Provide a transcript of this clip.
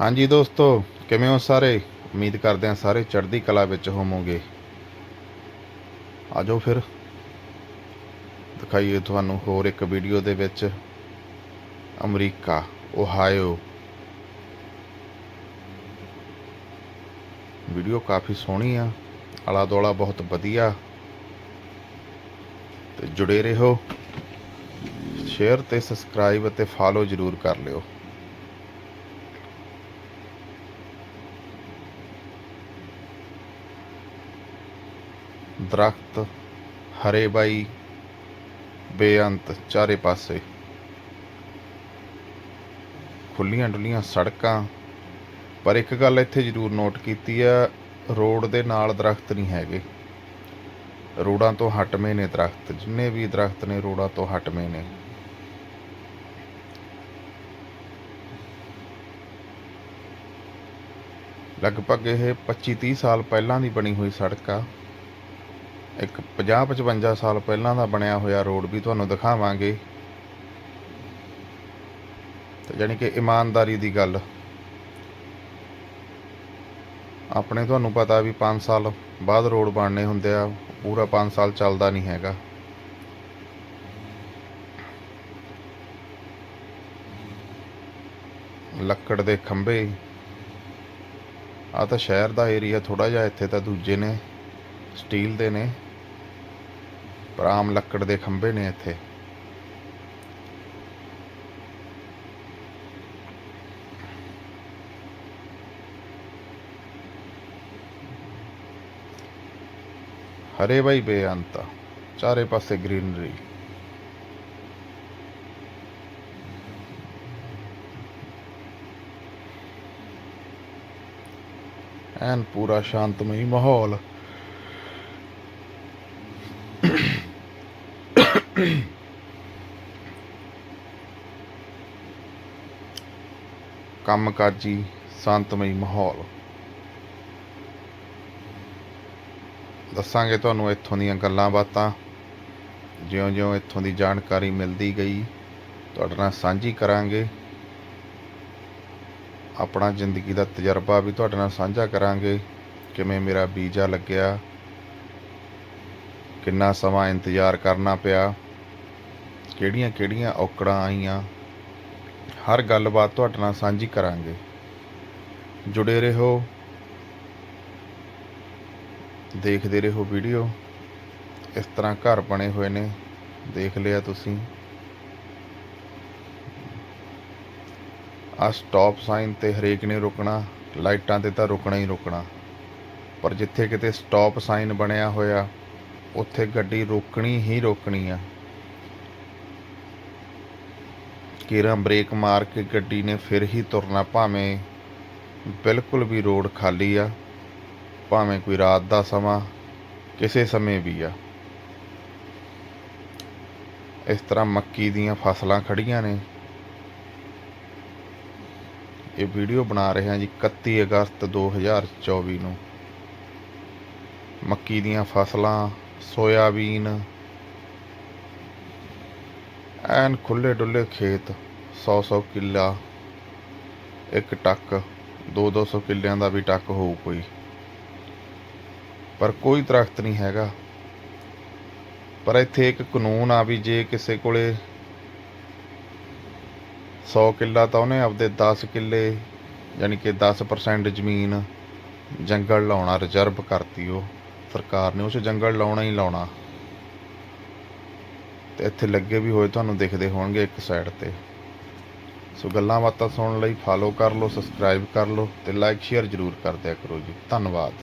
ਹਾਂਜੀ ਦੋਸਤੋ, ਕਿਵੇਂ ਹੋ ਸਾਰੇ? ਉਮੀਦ ਕਰਦੇ ਹਾਂ ਸਾਰੇ ਚੜ੍ਹਦੀ ਕਲਾ ਵਿੱਚ ਹੋਵੋਗੇ। ਆਜੋ ਫਿਰ। ਦਿਖਾਈਏ ਤੁਹਾਨੂੰ ਹੋਰ ਇੱਕ ਵੀਡੀਓ ਦੇ ਵਿੱਚ। ਅਮਰੀਕਾ, ਓਹਾਇਓ। ਵੀਡੀਓ ਕਾਫੀ ਸੋਹਣੀ ਆ ਆਲਾ ਦੁਆਲਾ ਬਹੁਤ ਵਧੀਆ। ਤੇ ਜੁੜੇ ਰਹੋ। ਸ਼ੇਅਰ ਤੇ ਸਬਸਕ੍ਰਾਈਬ ਅਤੇ ਫਾਲੋ ਜਰੂਰ ਕਰ ਲਿਓ। ਦਰਖਤ ਹਰੇ ਬਾਈ, ਬੇਅੰਤ ਚਾਰੇ ਪਾਸੇ। ਖੁੱਲੀਆਂ ਡੁੱਲੀਆਂ ਸੜਕਾਂ। ਪਰ ਇੱਕ ਗੱਲ ਇੱਥੇ ਜ਼ਰੂਰ ਨੋਟ ਕੀਤੀ ਆ, ਰੋਡ ਦੇ ਨਾਲ ਦਰਖਤ ਨਹੀਂ ਹੈਗੇ। ਰੋਡਾਂ ਤੋਂ ਹਟਵੇਂ ਨੇ ਦਰਖਤ, ਜਿੰਨੇ ਵੀ ਦਰਖਤ ਨੇ ਰੋਡਾਂ ਤੋਂ ਹਟਵੇਂ ਨੇ। ਲਗਭਗ ਇਹ 25 30 ਸਾਲ ਪਹਿਲਾਂ ਦੀ ਬਣੀ ਹੋਈ ਸੜਕ ਆ। ਇੱਕ 50 55 ਸਾਲ ਪਹਿਲਾਂ ਦਾ ਬਣਿਆ ਹੋਇਆ ਰੋਡ ਵੀ ਤੁਹਾਨੂੰ ਦਿਖਾਵਾਂਗੇ। ਤੇ ਜਾਣੀ ਕਿ ਇਮਾਨਦਾਰੀ ਦੀ ਗੱਲ। ਆਪਣੇ ਤੁਹਾਨੂੰ ਪਤਾ ਵੀ 5 ਸਾਲ ਬਾਅਦ ਰੋਡ ਬਣਨੇ ਹੁੰਦੇ ਆ, ਪੂਰਾ 5 ਸਾਲ ਚੱਲਦਾ ਨਹੀਂ ਹੈਗਾ। ਲੱਕੜ ਦੇ ਖੰਭੇ। ਆ ਤਾਂ ਸ਼ਹਿਰ ਦਾ ਏਰੀਆ ਥੋੜਾ ਜਿਹਾ ਇੱਥੇ ਤਾਂ ਦੂਜੇ ਨੇ, ਸਟੀਲ ਦੇ ਨੇ। ਪਰ ਆਮ ਲੱਕੜ ਦੇ ਖੰਭੇ ਨੇ ਇੱਥੇ। ਹਰੇ ਬਾਈ ਬੇਅੰਤ, ਚਾਰੇ ਪਾਸੇ ਗ੍ਰੀਨਰੀ। ਐਨ ਪੂਰਾ ਸ਼ਾਂਤਮਈ ਮਾਹੌਲ। ਕੰਮਕਾਜੀ ਸ਼ਾਂਤਮਈ ਮਾਹੌਲ। ਦੱਸਾਂਗੇ ਤੁਹਾਨੂੰ ਇੱਥੋਂ ਦੀਆਂ ਗੱਲਾਂ ਬਾਤਾਂ। ਜਿਉਂ-ਜਿਉਂ ਇੱਥੋਂ ਦੀ ਜਾਣਕਾਰੀ ਮਿਲਦੀ ਗਈ, ਤੁਹਾਡੇ ਨਾਲ ਸਾਂਝੀ ਕਰਾਂਗੇ। ਆਪਣਾ ਜ਼ਿੰਦਗੀ ਦਾ ਤਜਰਬਾ ਵੀ ਤੁਹਾਡੇ ਨਾਲ ਸਾਂਝਾ ਕਰਾਂਗੇ, ਕਿਵੇਂ ਮੇਰਾ ਵੀਜ਼ਾ ਲੱਗਿਆ, ਕਿੰਨਾ ਸਮਾਂ ਇੰਤਜ਼ਾਰ ਕਰਨਾ ਪਿਆ। ਕਿਹੜੀਆਂ-ਕਿਹੜੀਆਂ ਔਕੜਾਂ ਆਈਆਂ? ਹਰ ਗੱਲਬਾਤ ਤੁਹਾਡੇ ਨਾਲ ਸਾਂਝੀ ਕਰਾਂਗੇ। ਜੁੜੇ ਰਹੋ। ਦੇਖਦੇ ਰਹੋ ਵੀਡੀਓ। ਇਸ ਤਰ੍ਹਾਂ ਘਰ ਬਣੇ ਹੋਏ ਨੇ। ਦੇਖ ਲਿਆ ਤੁਸੀਂ। ਆ ਸਟਾਪ ਸਾਈਨ ਤੇ ਹਰੇਕ ਨੇ ਰੁਕਣਾ, ਲਾਈਟਾਂ ਤੇ ਤਾਂ ਰੁਕਣਾ ਹੀ ਰੁਕਣਾ। ਪਰ ਜਿੱਥੇ ਕਿਤੇ ਸਟਾਪ ਸਾਈਨ ਬਣਿਆ ਹੋਇਆ, ਉੱਥੇ ਗੱਡੀ ਰੋਕਣੀ ਹੀ ਰੋਕਣੀ ਆ। ਕੀਰਾਂ ਬ੍ਰੇਕ ਮਾਰ ਕੇ ਗੱਡੀ ਨੇ ਫਿਰ ਹੀ ਤੁਰਨਾ, ਭਾਵੇਂ ਬਿਲਕੁਲ ਵੀ ਰੋਡ ਖਾਲੀ ਆ, ਭਾਵੇਂ ਕੋਈ ਰਾਤ ਦਾ ਸਮਾਂ, ਕਿਸੇ ਸਮੇਂ ਵੀ ਆ। ਇਸ ਤਰ੍ਹਾਂ ਮੱਕੀ ਦੀਆਂ ਫਸਲਾਂ ਖੜੀਆਂ ਨੇ। ਇਹ ਵੀਡੀਓ ਬਣਾ ਰਹੇ ਹਾਂ ਜੀ 31 ਅਗਸਤ 2024 ਨੂੰ। ਮੱਕੀ ਦੀਆਂ ਫਸਲਾਂ, ਸੋਇਆਬੀਨ ਐਨ ਖੁੱਲੇ ਡੁੱਲੇ ਖੇਤ 100 100 ਕਿੱਲਾ, ਇੱਕ ਟੱਕ 2 200 ਕਿੱਲਿਆਂ ਦਾ ਵੀ ਟੱਕ ਹੋਊ ਕੋਈ। ਪਰ ਕੋਈ ਦਰਖਤ ਨਹੀਂ ਹੈਗਾ। ਪਰ ਇੱਥੇ ਇੱਕ ਕਾਨੂੰਨ ਆ ਵੀ ਜੇ ਕਿਸੇ ਕੋਲੇ 100 ਕਿੱਲਾ ਤਾਂ ਉਹਨੇ ਆਪਦੇ 10 ਕਿੱਲੇ, ਯਾਨੀ ਕਿ 10% ਜ਼ਮੀਨ ਜੰਗਲ ਲਾਉਣਾ ਰਿਜ਼ਰਵ ਕਰਤੀ ਉਹ। ਸਰਕਾਰ ਨੇ ਉਸ ਜੰਗਲ ਲਾਉਣਾ ਹੀ ਲਾਉਣਾ। ਤੇ ਇੱਥੇ ਲੱਗੇ ਵੀ ਹੋਏ ਤੁਹਾਨੂੰ ਦਿਖਦੇ ਹੋਣਗੇ ਇੱਕ ਸਾਈਡ ਤੇ। ਸੋ ਗੱਲਾਂ ਬਾਤਾਂ ਸੁਣਨ ਲਈ ਫਾਲੋ ਕਰ ਲਓ ਸਬਸਕ੍ਰਾਈਬ ਕਰ ਲਓ ਤੇ ਲਾਈਕ ਸ਼ੇਅਰ ਜ਼ਰੂਰ ਕਰ ਦਿਆ ਕਰੋ ਜੀ। ਧੰਨਵਾਦ।